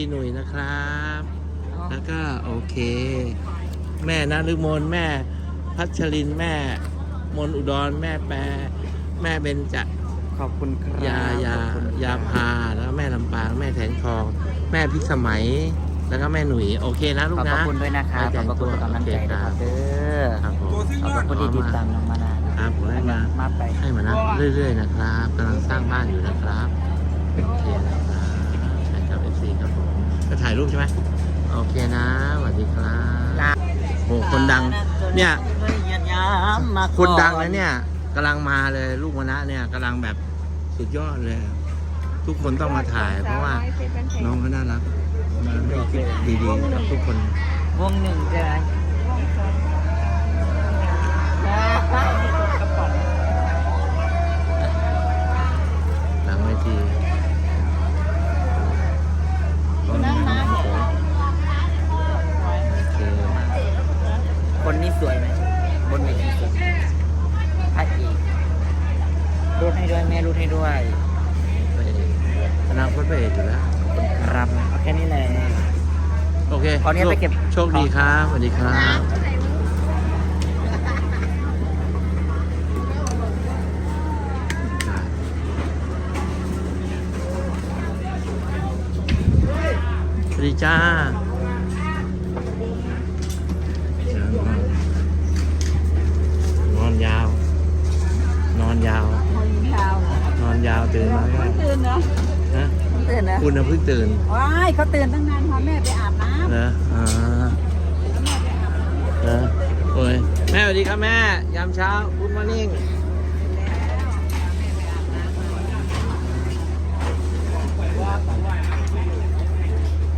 FC หนุ่ยนะครับ แล้วก็โอเค แม่นฤมลแม่พัชรินแม่มนอุดรแม่แปรแม่เบญจขอบคุณครับยายาขอบคุณครับยาพาแล้วก็แม่ลำปางแม่แถนทอง แม่พิสมัย แล้วก็แม่หนุ่ยโอเคนะลูขกอบพนะระคุณด้วยนะครับขอบพระคุณทุกกำลังใจนะครับเด้อครับผมขอบพระคุณที่ติดตามน้องมานานครับผมให้มามาไปให้มานะเรื่อยๆนะครับกำลังสร้างบ้านอยู่นะครับโอเคนะครับ ใช่ครับผมจะถ่ายรูปใช่ไหมโอเคนะสวัสดีครับโอ้คนดัง เนี่ยคนดังนะเนี่ยกำลังมาเลยลูกมณะเนี่ยกำลังแบบสุดยอดเลย ทุกคนต้องมาถ่าย เพราะว่าน้องเขาน่ารักดีๆกับทุกคนวงหนึ่งใช่ไหม หลังเวทีก็มีน้องโขงโอเค คนนี้สวยไหมบนเวทีสวยพระเอกรู ดให้ด้วยแม่รูดให้ด้วยไปอนาคตไปเอกอยู่แล้วครับเอาแค่นี้แหละโอเคขออนุญาตไปเก็บโชคดีครับสวัสดีครับสวัสดีจ้านอนยาว นอนยาว นอนยาวตื่นมาก็ ตื่นเนาะ นะ ตื่นนะคุณน่ะเพิ่งตื่นว้ายเขาตื่นตั้งนานพาแม่ไปอาบน้ำนะอ่านะโอ้ยแม่สวัสดีครับแม่ ยามเช้าคุณมอร์นิ่ง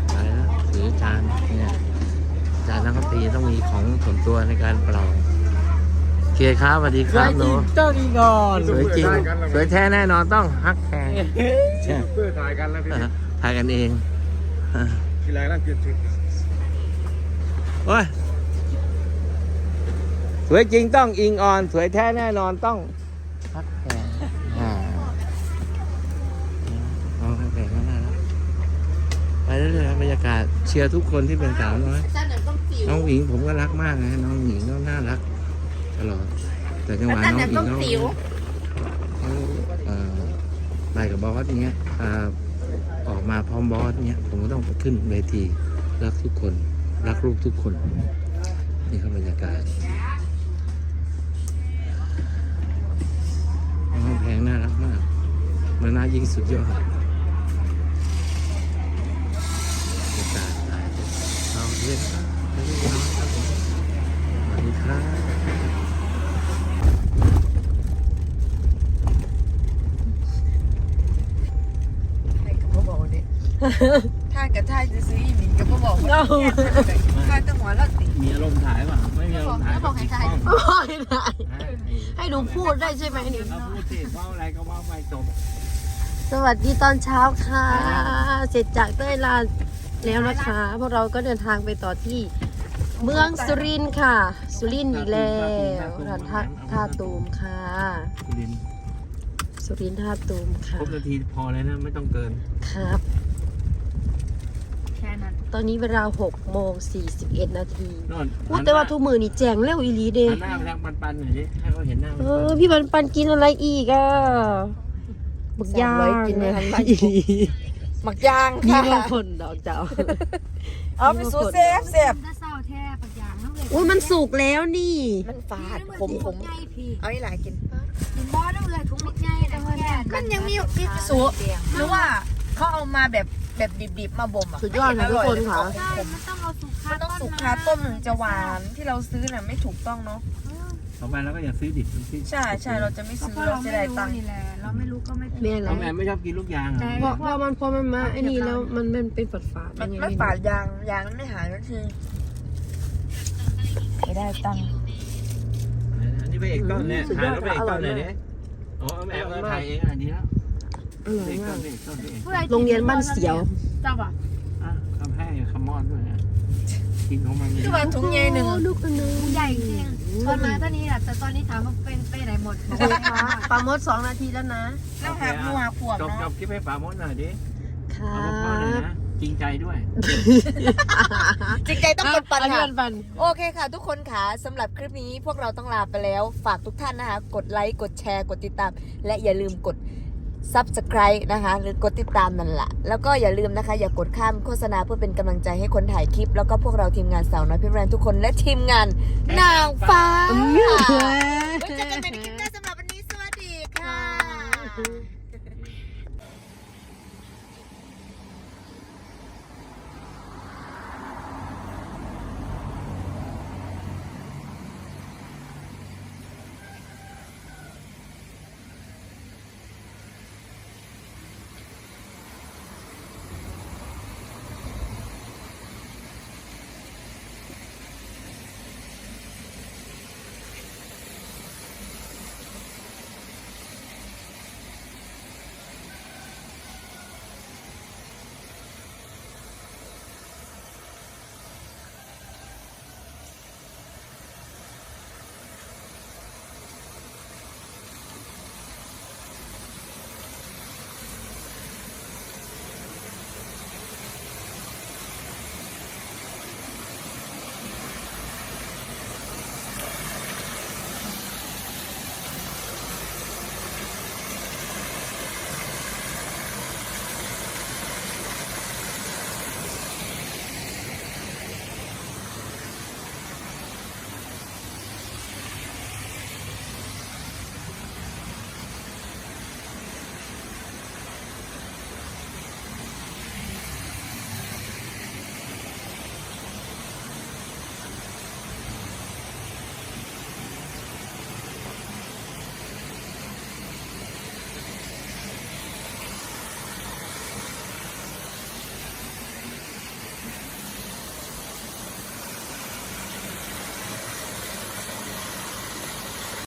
ไปนะถือจานเนี่ยจานนักดนตรีต้องมีของส่วนตัวในการเป่าโอเคครับสวัสดีครับหนู เจ้าดีก่อนสวยจริง สวยแท้แน่นอนต้องฮักแทง ใช่เพื่อถ่ายกันแล้วพี่ถ่ายกันเองเออทีแรกนั่งกินชุดโอ้ยสวยจริงต้องอิงออน สวยแท้แน่นอนต้องพักแพงอ่าเอาพักแพงก็น่ารักไปเรื่อยๆบรรยากาศเชียร์ทุกคนที่เป็นสาวน้อยน้องหญิงผมก็รักมากนะน้องหญิงก็น่ารักตลอดแต่จังหวะน้องหญิงเขาเขาเอ่อ ไปกับบอสเนี้ยออกมาพร้อมบอสเนี้ยผมก็ต้องไปขึ้นเวทีรักทุกคนรักลูกทุกคน นี่ครับบรรยากาศน้องแพงน่ารักมากมาน่ายิ่งสุดยอดบรรยากาศถ่ายเอาเรียนครับเรียนครับผมสวัสดีครับ เขาบอก เนี่ยถ้ากับท่ายจะซื้ออีหมินก็บอกว่าท่าตั้งหัวแล้วติมีอารมณ์ถ่ายป่ะไม่มีอารมณ์ถ่ายก็ติดกล้องไม่ได้นะให้หนูพูดได้ใช่ไหมนี่เอาพูดสิว่าอะไรก็ว่าไปจบสวัสดีตอนเช้าค่ะ เสร็จจากเต้ยลาแล้วนะคะ พวกเราก็เดินทางไปต่อที่เมืองสุรินทร์ค่ะ สุรินทร์อีกแล้วท่าท่าท่าตูมค่ะคุณลินสุรินทร์ท่าตูมคค่ะรบนาทีพอเลยนะ ไม่ต้องเกิน ครับแค่นั้น ตอนนี้เวลา6โมง41นาทีนอนพูดแต่ว่าทุกมือนี่แจงเร็วอีหลีเด้หันหน้าไปทางปันๆหน่อยดิให้เขาเห็นหน้าเออ พี่ปันปันกินอะไรอีกอะบักยางสามร้อยกินในทั้งบ้านอีหลีหมักยางมีค่ะบางคนดอกเจ้าเอาไปสูเซฟเซฟถ้าเศร้าแท้ปักอย่างนั่นเลยอุ้ยมันสุกแล้วนี่ มันฝาดขมขมใหญ่พี่เอาอีหลายกินกินบ่อนั่นเลยถุงใหญ่แต่ว่าแค่มันยังมีมีสูหรือว่าเขาเอามาแบบ แบบดิบๆมาบ่มอะสุดยอดค่ะทุกคนค่ะ ใช่มันต้องเอาสุกคามันต้องสุกคาต้มถึงจะหวานที่เราซื้อน่ะไม่ถูกต้องเนาะต่อไปเราก็อย่าซื้อดิบซื้อใช่ใช่เราจะไม่ก็ซื้อเพราะเราเราจะไม่ได้รู้ตังค์นี่แหละ เราไม่รู้ก็ไม่เป็น แม่เหรน้อองแม่ไม่ชอบกินลูกยางเหรอพอพอมันพอมันมาไอ้นี่แล้วมันมันเป็นฝาดฝาดๆมันยังไงไม่ไม่ฝารู้ดยางยางไม่หายก็คือไม่ได้ตังค์อันนี้ไปเอกต้นเนี่ยถ่ายแล้วไปเอกต้นเลยเนี่ยอ๋อแม่เอาถ่ายเองอันนี้แล้ว อร่อยเอกต้มานกเอกต้นเอกผู้ใดโรงเรียนบ้านเสียว เจ้าป่ะอะคำแพ้คำมอดด้วยนะกินของมันเลยคือว่าถุงใหญ่หนึ่งลูกอันนึงใหญ่จริงตอนมาเท่านี้แหละแต่ตอนนี้ถามว่าเป็นไปไหนหมดปลาหมดสองนาทีแล้วนะแล้วหักหัวขวบจบจเนาะบคลิปให้ป่ามดหน่อยดิครัเอาพ่อหน่อยบนะจริงใจด้วยจริงใจต้องกดปันอันนี้ค่ะปันปัน โอเคค่ะ ทุกคนค่ะสำหรับคลิปนี้พวกเราต้องลาไปแล้ว ฝากทุกท่านนะคะ กดไลค์ กดแชร์ กดติดตาม และอย่าลืมกด subscribe นะคะ หรือกดติดตามนั่นแหละแล้วก็อย่าลืมนะคะ อย่ากดข้ามโฆษณาเพื่อเป็นกำลังใจให้คนถ่ายคลิป แล้วก็พวกเราทีมงานสาวน้อยเพี่แรนทุกคนและทีมงานนางฟ้าไว้เจอกันใหม่ในคลิป